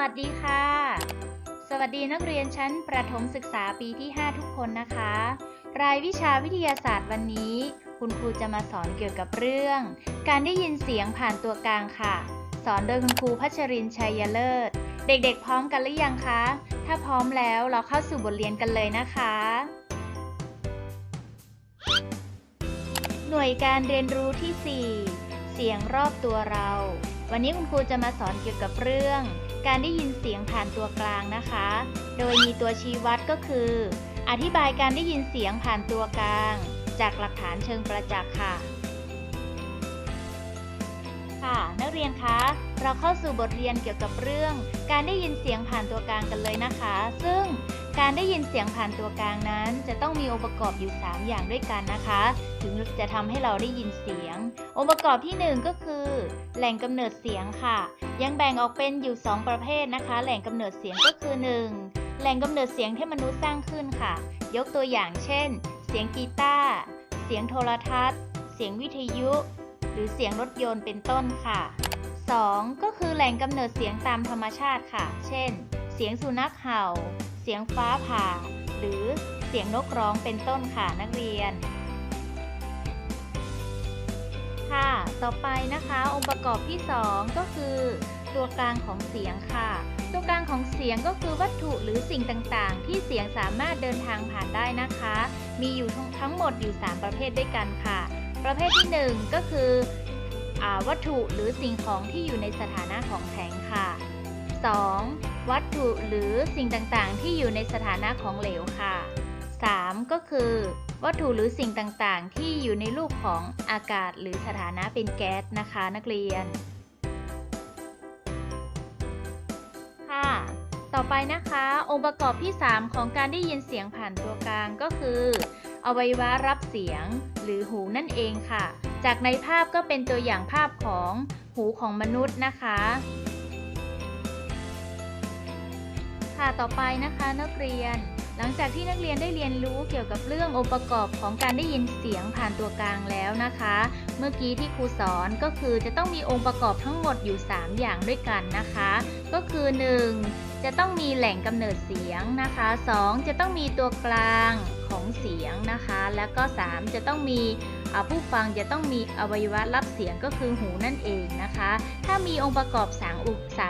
วัสดีค่ะ สวัสดีนักเรียนชั้นประถมศึกษาปีที่ 5 ทุกคนนะคะ รายวิชาวิทยาศาสตร์วันนี้ คุณครูจะมาสอนเกี่ยวกับเรื่อง การได้ยินเสียงผ่านตัวกลางค่ะ สอนโดยคุณครูพัชรินชัยเลิศ เด็กๆ พร้อมกันหรือยังคะ ถ้าพร้อมแล้วเราเข้าสู่บทเรียนกันเลยนะคะ หน่วยการเรียนรู้ที่ 4 เสียงรอบตัวเราวันนี้คุณครูจะมาสอนเกี่ยวกับเรื่อง การได้ยินเสียงผ่านตัวกลางนะคะ โดยมีตัวชี้วัดก็คือ อธิบายการได้ยินเสียงผ่านตัวกลาง จากหลักฐานเชิงประจักษ์ค่ะ ค่ะ นักเรียนคะ เราเข้าสู่บทเรียนเกี่ยวกับเรื่อง การได้ยินเสียงผ่านตัวกลางกันเลยนะคะ ซึ่งการได้ยินเสียงผ่านตัวกลางนั้น จะต้องมีองค์ประกอบอยู่ 3 อย่างด้วยกันนะคะ ถึงจะทำให้เราได้ยินเสียง องค์ประกอบที่ 1 ก็คือ แหล่งกำเนิดเสียงค่ะ ยังแบ่งออกเป็นอยู่ 2 ประเภทนะคะ แหล่งกำเนิดเสียงก็คือ 1. แหล่งกำเนิดเสียงที่มนุษย์สร้างขึ้นค่ะ ยกตัวอย่างเช่น เสียงกีตาร์เสียงโทรทัศน์ เสียงวิทยุ รือเสียงรถยนต์เป็นต้นค่ะ 2. ก็คือแหล่งกำเนิดเสียงตามธรรมชาติค่ะ เช่น เสียงสุนัขเห่า เสียงฟ้าผ่า หรือเสียงนกร้องเป็นต้นค่ะนักเรียน ค่ะ ต่อไปนะคะ องค์ประกอบที่ 2 ก็คือ ตัวกลางของเสียงค่ะ ตัวกลางของเสียงก็คือวัตถุหรือสิ่งต่างๆ ที่เสียงสามารถเดินทางผ่านได้นะคะ มีอยู่ทั้งทั้งหมดอยู่ 3 ประเภทด้วยกันค่ะ ประเภทที่ 1 ก็คืออวัตถุหรือสิ่งของที่อยู่ในสถานะของแข็งค่ะ 2. วัตถุหรือสิ่งต่างๆ ที่อยู่ในสถานะของเหลวค่ะ 3. ก็คือ วัตถุหรือสิ่งต่างๆ ที่อยู่ในรูปของอากาศหรือสถานะเป็นแก๊สนะคะนักเรียน ค่ะ ต่อไปนะคะ องค์ประกอบที่ 3 ของการได้ยินเสียงผ่านตัวกลางก็คือ อวัยวะรับเสียง หรือหูนั่นเองค่ะ จากในภาพก็เป็นตัวอย่างภาพของหูของมนุษย์นะคะ ค่ะต่อไปนะคะนักเรียน หลังจากที่นักเรียนได้เรียนรู้เกี่ยวกับเรื่ององค์ประกอบของการได้ยินเสียงผ่านตัวกลางแล้วนะคะ เมื่อกี้ที่ครูสอนก็คือจะต้องมีองค์ประกอบทั้งหมดอยู่ 3 อย่างด้วยกันนะคะ ก็คือ 1. จะต้องมีแหล่งกำเนิดเสียงนะคะ 2. จะต้องมีตัวกลางของเสียงนะคะ แล้วก็ 3. จะต้องมี ผู้ฟังจะต้องมีอวัยวะรับเสียงก็คือหูนั่นเองนะคะ ถ้ามีองค์ประกอบสา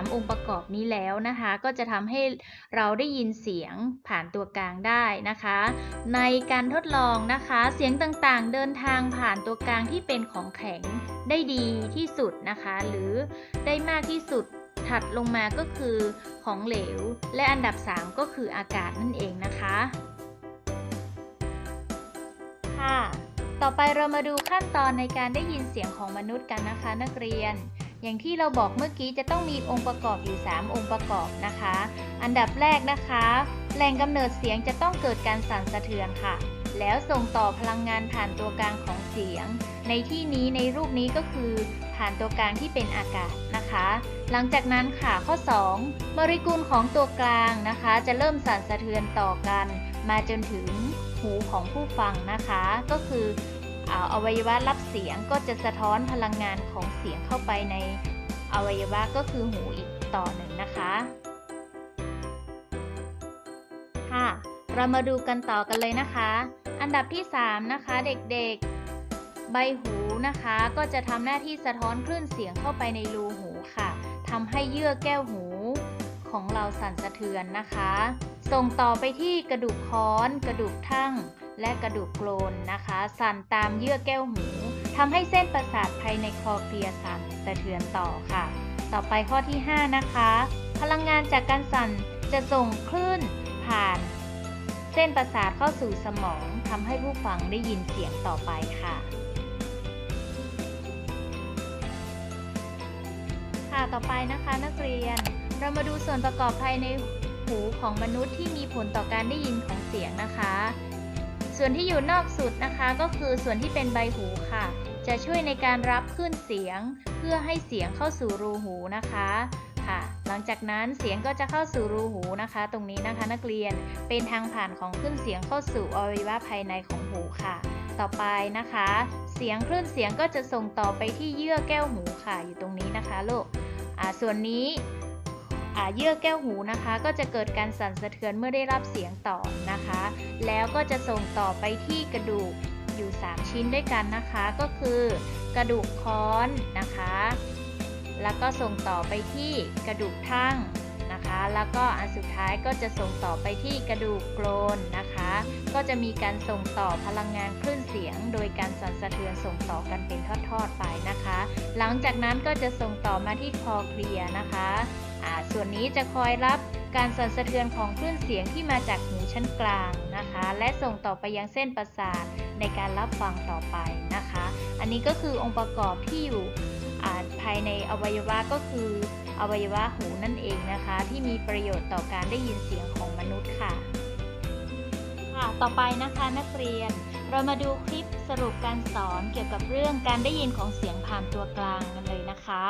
มองค์ประกอบนี้แล้วนะคะ ก็จะทำให้เราได้ยินเสียงผ่านตัวกลางได้นะคะ ในการทดลองนะคะ เสียงต่างๆ เดินทางผ่านตัวกลางที่เป็นของแข็งได้ดีที่สุดนะคะ หรือได้มากที่สุดถัดลงมาก็คือของเหลว และอันดับ 3 ก็คืออากาศนั่นเองนะคะ ค่ะ ต่อไปเรามาดูขั้นตอนในการได้ยินเสียงของมนุษย์กันนะคะ นักเรียน อย่างที่เราบอกเมื่อกี้จะต้องมีองค์ประกอบอยู่ 3 องค์ประกอบนะคะ อันดับแรกนะคะแหล่งกำเนิดเสียงจะต้องเกิดการสั่นสะเทือนค่ะ แล้วส่งต่อพลังงานผ่านตัวกลางของเสียง ในที่นี้ในรูปนี้ก็คือผ่านตัวกลางที่เป็นอากาศนะคะ หลังจากนั้นค่ะข้อ 2 โมเลกุลของตัวกลางนะคะ จะเริ่มสั่นสะเทือนต่อกัน มาจนถึง หูของผู้ฟังนะคะ ก็คืออวัยวะรับเสียงก็จะสะท้อนพลังงานของเสียงเข้าไปในอวัยวะก็คือหูอีกต่อหนึ่งนะคะค่ะเรามาดูกันต่อกันเลยนะคะ อันดับที่ 3 นะคะเด็กๆ ใบหูนะคะ ก็จะทำหน้าที่สะท้อนคลื่นเสียงเข้าไปในรูหูค่ะทำให้เยื่อแก้วหูของเราสั่นสะเทือนนะคะ ส่งต่อไปที่กระดูกค้อน กระดูกทั่งและกระดูกโกรนนะคะ สั่นตามเยื่อแก้วหูทำให้เส้นประสาทภายในคอเคลียสั่นสะเทือนต่อค่ะ ต่อไปข้อที่ 5 นะคะ พลังงานจากการสั่นจะส่งคลื่นผ่าน เส้นประสาทเข้าสู่สมองทำให้ผู้ฟังได้ยินเสียงต่อไปค่ะค่ะต่อไปนะคะนักเรียนเรามาดูส่วนประกอบภายใน หูของมนุษย์ที่มีผลต่อการได้ยินของเสียงนะคะ ส่วนที่อยู่นอกสุดนะคะ ก็คือส่วนที่เป็นใบหูค่ะ จะช่วยในการรับคลื่นเสียง เพื่อให้เสียงเข้าสู่รูหูนะคะค่ะ หลังจากนั้นเสียงก็จะเข้าสู่รูหูนะคะ ตรงนี้นะคะนักเรียนเป็นทางผ่านของคลื่นเสียงเข้าสู่อวัยวะภายในของหูค่ะ ต่อไปนะคะ เสียงคลื่นเสียงก็จะส่งต่อไปที่เยื่อแก้วหูค่ะอยู่ตรงนี้นะคะลูกอ่าส่วนนี้ เยื่อแก้วหูนะคะ ก็จะเกิดการสั่นสะเทือนเมื่อได้รับเสียงต่อนะคะ แล้วก็จะส่งต่อไปที่กระดูกอยู่ 3 ชิ้นด้วยกันนะคะ ก็คือกระดูกค้อนนะคะ แล้วก็ส่งต่อไปที่กระดูกทั่ง นะคะ แล้วก็อันสุดท้ายก็จะส่งต่อไปที่กระดูกโกรนนะคะ ก็จะมีการส่งต่อพลังงานคลื่นเสียง โดยการสั่นสะเทือนส่งต่อกันเป็นทอดๆไปนะคะ หลังจากนั้นก็จะส่งต่อมาที่คอเคลียนะคะส่วนนี้จะคอยรับการสั่นสะเทือนของคลื่นเสียงที่มาจากหูชั้นกลางนะคะ และส่งต่อไปยังเส้นประสาทในการรับฟังต่อไปนะคะ อันนี้ก็คือองค์ประกอบที่อยู่ภายในอวัยวะก็คือ อวัยวะหูนั่นเองนะคะ ที่มีประโยชน์ต่อการได้ยินเสียงของมนุษย์ค่ะค่ะ ต่อไปนะคะนักเรียน เรามาดูคลิปสรุปการสอนเกี่ยวกับเรื่องการได้ยินของเสียงผ่านตัวกลางกันเลยนะคะ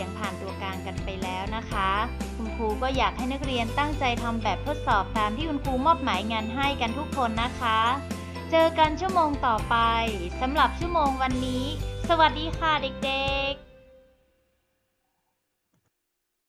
สียงผ่านตัวกลางกันไปแล้วนะคะ คุณครูก็อยากให้นักเรียนตั้งใจทำแบบทดสอบตามที่คุณครูมอบหมายงานให้กันทุกคนนะคะ เจอกันชั่วโมงต่อไปสำหรับชั่วโมงวันนี้ สวัสดีค่ะเด็กๆ